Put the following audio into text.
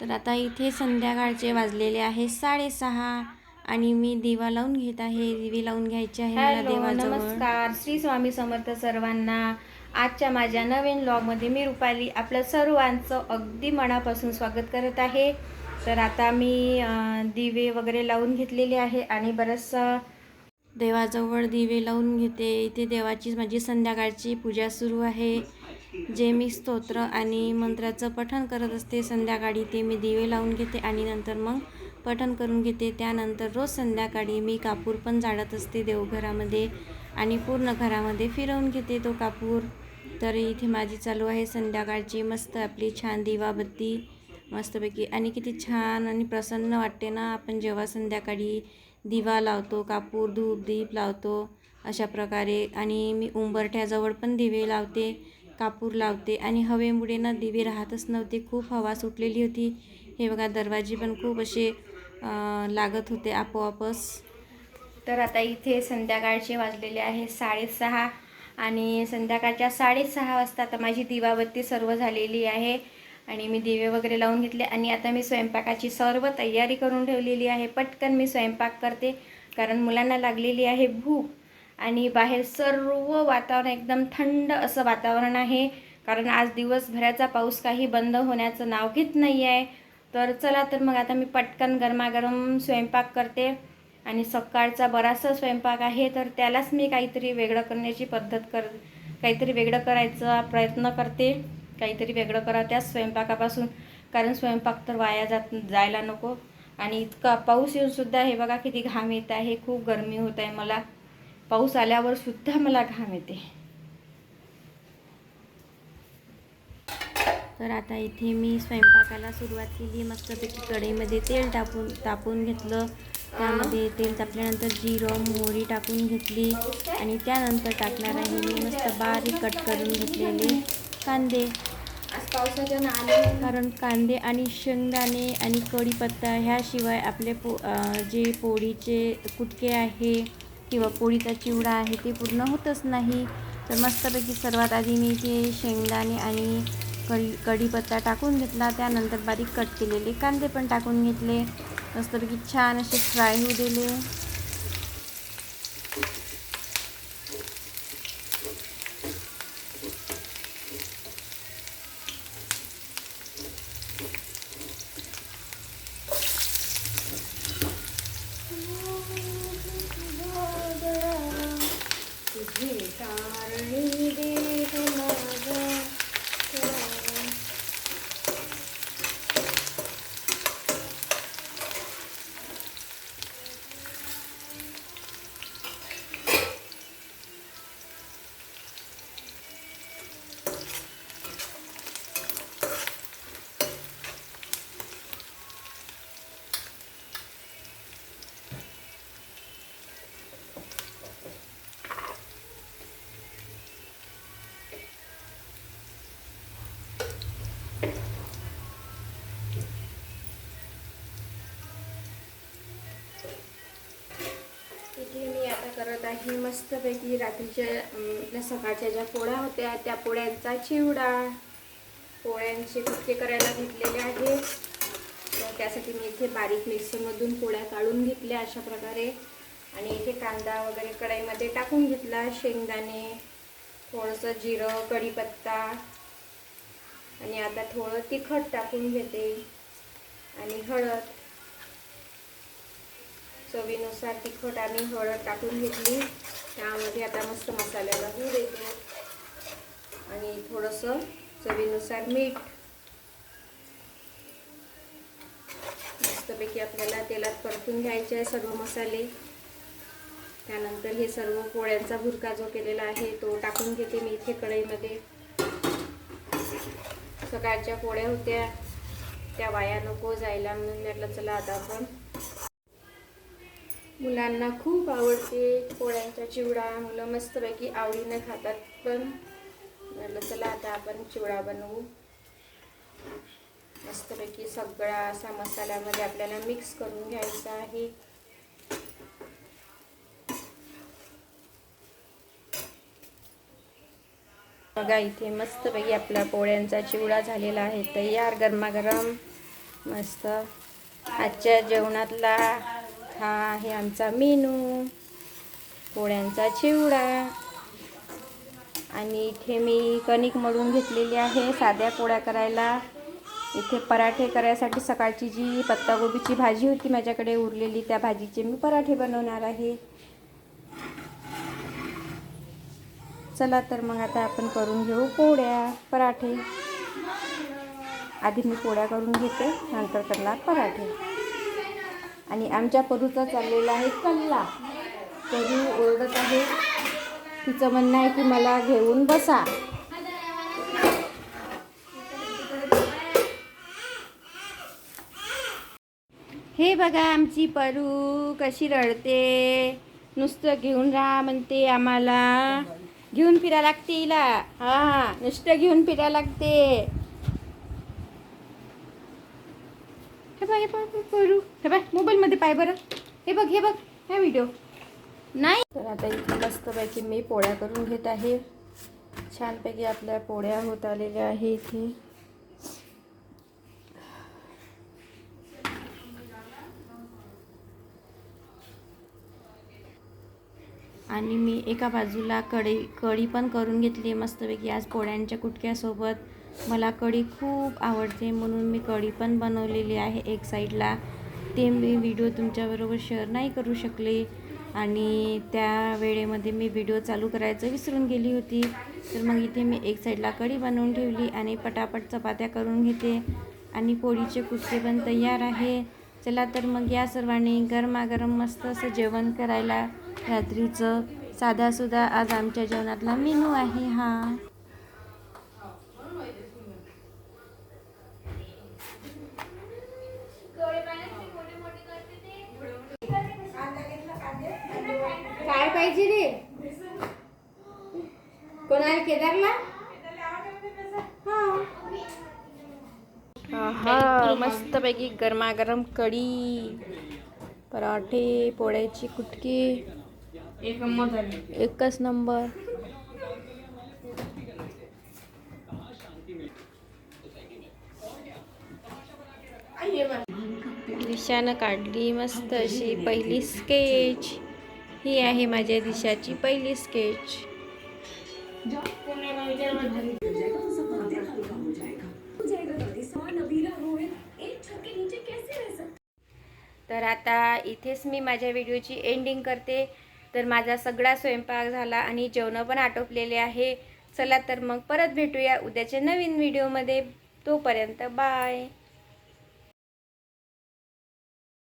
तर आता इथे संध्याकाळचे वाजलेले आहे साडेसहा आणि मी दिवा लावून घेत आहे. दिवे लावून घ्यायचे आहे मला देवाजवळ. नमस्कार. श्री स्वामी समर्थ सर्वांना. आजच्या माझ्या नवीन ब्लॉगमध्ये मी रुपाली आपलं सर्वांचं अगदी मनापासून स्वागत करत आहे. तर आता मी दिवे वगैरे लावून घेतलेले आहे आणि बरंचसं देवाजवळ दिवे लावून घेते. इथे देवाची माझी संध्याकाळची पूजा सुरू आहे. जे मी स्तोत्र आणि मंत्राचं पठण करत असते संध्याकाळी ते मी दिवे लावून घेते आणि नंतर मग पठण करून घेते. त्यानंतर रोज संध्याकाळी मी कापूर पण जाळत असते देवघरामध्ये आणि पूर्ण घरामध्ये फिरवून घेते तो कापूर. तर इथे माझी चालू आहे संध्याकाळची. मस्त आपली छान दिवाबत्ती मस्तपैकी. आणि किती छान आणि प्रसन्न वाटते ना आपण जेव्हा संध्याकाळी दिवा लावतो कापूर धूप दीप लावतो अशा प्रकारे. आणि मी उंबरठ्याजवळ पण दिवे लावते. कापूर लावते आणि हवेमुळे ना दिवे राहतच नव्हते. खूप हवा सुटलेली होती. हे बघा दरवाजे पण खूप असे लागत होते आपोआपच. तर आता इथे संध्याकाळचे वाजलेले आहे साडेसहा आणि संध्याकाळच्या साडेसहा वाजता आता माझी दिवाबत्ती सर्व झालेली आहे आणि मी दिवे वगैरे लावून घेतले आणि आता मी स्वयंपाकाची सर्व तयारी करून ठेवलेली आहे. पटकन मी स्वयंपाक करते कारण मुलांना लागलेली आहे भूक. आणि बाहेर सर्व वातावरण एकदम थंड असं वातावरण आहे. कारण आज दिवसभराचा पाऊस काही बंद होण्याचं नाव घेत नाही आहे तर चला तर मग आता मी पटकन गरमागरम स्वयंपाक करते. आणि सकाळचा बराचसा स्वयंपाक आहे तर त्यालाच मी काहीतरी वेगळं करण्याची पद्धत कर काहीतरी वेगळं करायचा प्रयत्न करते. काहीतरी वेगळं करा त्याच स्वयंपाकापासून. कारण स्वयंपाक तर वाया जात जायला नको. आणि इतका पाऊस येऊनसुद्धा हे बघा किती घाम येत आहे खूप गरमी होत आहे मला. पाऊस आल्यावर सुद्धा मला घाम येते. तर आता इथे मी स्वयंपाकाला सुरुवात केली. मस्तपैकी कढईमध्ये तेल टाकून तापून घेतलं. त्यामध्ये तेल तापल्यानंतर जिरं मोहरी टाकून घेतली. आणि त्यानंतर टाकणार आहे मी मस्त बारीक कट करून घेतलेले कांदे. पावसाच्या कारण कांदे आणि शेंगदाणे आणि कढीपत्ता ह्याशिवाय आपले पो जे पोळीचे कुटके आहे किंवा पोळीचा चिवडा आहे ते पूर्ण होतच नाही. तर मस्तपैकी सर्वात आधी मी ते शेंगदाणे आणि कढी कढीपत्ता टाकून घेतला त्यानंतर बारीक कट केलेले कांदे पण टाकून घेतले. मस्तपैकी छान असे फ्राय होऊ दिले. करत आहे. मस्तपैकी रात्रीच्या आपल्या सकाळच्या ज्या पोळ्या होत्या त्या पोळ्यांचा चिवडा. पोळ्यांचे कुटके करायला घेतलेले आहे. तर त्यासाठी मी इथे बारीक मिक्सरमधून पोळ्या काढून घेतल्या अशा प्रकारे. आणि इथे कांदा वगैरे कढईमध्ये टाकून घेतला शेंगदाणे थोडंसं जिरं कढीपत्ता. आणि आता थोडं तिखट टाकून घेते. आणि हळद. चवीनुसार तिखट आणि हळद टाकून घेतली. त्यामध्ये आता मस्त मसाल्याला होऊ देतो. आणि थोडंसं चवीनुसार मीठ. मस्तपैकी आपल्याला तेलात परतून घ्यायचे आहे सर्व मसाले. त्यानंतर हे सर्व पोळ्यांचा भुरका जो केलेला आहे तो टाकून घेते मी इथे कढईमध्ये. सकाळच्या पोळ्या होत्या. त्या वाया नको जायला म्हणून म्हटलं चला आता आपण मुलांना खूप आवडते पोळ्यांचा चिवडा. मुलं मस्तपैकी आवडीने खातात. पण म्हटलं चला आता आपण चिवडा बनवू. मस्तपैकी सगळा असा मसाल्यामध्ये आपल्याला मिक्स करून घ्यायचा आहे. बघा इथे मस्तपैकी आपला पोळ्यांचा चिवडा झालेला आहे. तयार गरमागरम मस्त. आजच्या जेवणातला हा आहे आमचा मेनू पोळ्यांचा चिवडा आणि इथे मी कणिक मळून घेतलेली आहे साध्या पोळ्या करायला. इथे पराठे करायसाठी सकाळची जी पत्तागोबीची भाजी होती माझ्याकडे उरलेली त्या भाजीचे मी पराठे बनवणार आहे. चला तर मग आता आपण करून घेऊ पोळ्या पराठे. आधी मी पोळ्या करून घेते नंतर करणार पराठे. आणि आमच्या परूचा चाललेला आहे कल्ला. परू ओरडत आहे. तिचं म्हणणं आहे की मला घेऊन बसा. हे बघा आमची परू कशी रडते. नुसतं घेऊन राहा म्हणते आम्हाला. घेऊन फिरा लागते हिला. हा नुसतं घेऊन फिरा लागते. हे बघ हे हे मोबाईलमध्ये पाय बरं. हे बघ हे बघ हा व्हिडिओ नाही. तर आता इथे मस्तपैकी मी पोळ्या करून घेत आहे. छानपैकी आपल्या पोळ्या होत आलेल्या आहे इथे. आणि मी एका बाजूला कढी कढी पण करून घेतली आहे मस्तपैकी. आज पोळ्यांच्या कुटक्यासोबत. मला कढी खूप आवडते म्हणून मी कढी पण बनवलेली आहे एक साईडला. ते मी व्हिडिओ तुमच्याबरोबर शेअर नाही करू शकले आणि त्या वेळेमध्ये मी व्हिडिओ चालू करायचं विसरून गेली होती. तर मग इथे मी एक साईडला कढी बनवून ठेवली आणि पटापट चपात्या करून घेते आणि पोळीचे कुटके पण तयार आहे. चला तर मग या सर्वांनी गरमागरम मस्त असं जेवण करायला. रात्रीचं साधासुद्धा आज आमच्या जेवणातला मेनू आहे हा. पाहिजे रे. कोणाला केदारला? हा. मस्तपैकी गरमागरम कढी पराठे पोळ्याची कुटकी. एकच नंबर. दिशानं काढली मस्त अशी पहिली स्केच ही आहे माझ्या दिशाची पहिली स्केच तर आता इथेच मी माझ्या व्हिडिओची एंडिंग करते. तर माझा सगळा स्वयंपाक झाला आणि जेवणं पण आटोपलेले आहे. चला तर मग परत भेटूया उद्याच्या नवीन व्हिडिओमध्ये. तोपर्यंत बाय